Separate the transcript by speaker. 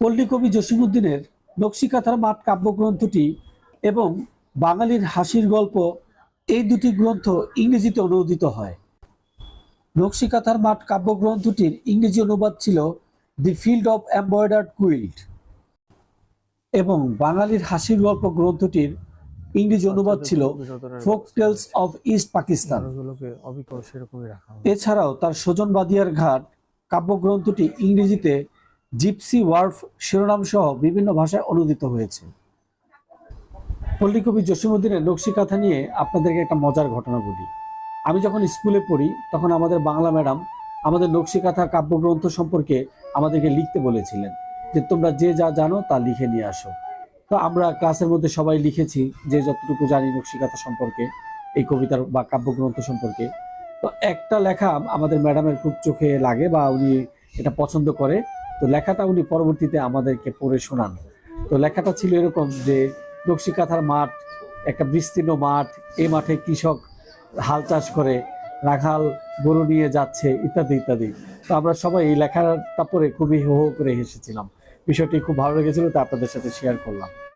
Speaker 1: পল্লী কবি জসিমুদ্দিনের নকশিকাথার মাঠ কাব্যগ্রন্থটি এবং বাঙালির হাসির গল্প এই দুটি গ্রন্থ ইংরেজিতে অনুদিত হয়। নকশিকাথার মাঠ কাব্যগ্রন্থটির ইংরেজি অনুবাদ ছিল the field of embroidered quilt এবং বাঙালির হাসির গল্প গ্রন্থটির ইংরেজি অনুবাদ ছিল folk tales of East Pakistan এছাড়াও তার সজন বাদিয়ার ঘাট কাব্যগ্রন্থটি ইংরেজিতে জিপসি ওয়ার্ফ শিরোনাম সহ বিভিন্ন ভাষায় অনুদিত হয়েছে। পল্লীকবি জসিমুদ্দিনের নকশিকাথা নিয়ে আপনাদেরকে একটা মজার ঘটনা বলি। আমি যখন স্কুলে পড়ি, তখন আমাদের বাংলা ম্যাডাম আমাদের নকশিকাথা কাব্যগ্রন্থ সম্পর্কে আমাদেরকে লিখতে বলেছিলেন যে, তোমরা যে যা জানো তা লিখে নিয়ে আসো। তো আমরা ক্লাসের মধ্যে সবাই লিখেছি যে, যতটুকু জানি নকশিকাথা সম্পর্কে, এই কবিতার বা কাব্যগ্রন্থ সম্পর্কে। তো একটা লেখা আমাদের ম্যাডামের খুব চোখে লাগে বা উনি এটা পছন্দ করে। তো লেখাটা উনি পরবর্তীতে আমাদেরকে পড়ে শোনান। তো লেখাটা ছিল এরকম যে, নকশিকাথার মাঠ, একটা বিস্তীর্ণ মাঠ এই মাঠে কৃষক হাল চাষ করে, রাখাল গরু নিয়ে যাচ্ছে, ইত্যাদি ইত্যাদি। তো আমরা সবাই এই লেখাটা পড়ে খুবই হো করে হেসেছিলাম। বিষয়টি খুব ভালো লেগেছিল, তা আপনাদের সাথে শেয়ার করলাম।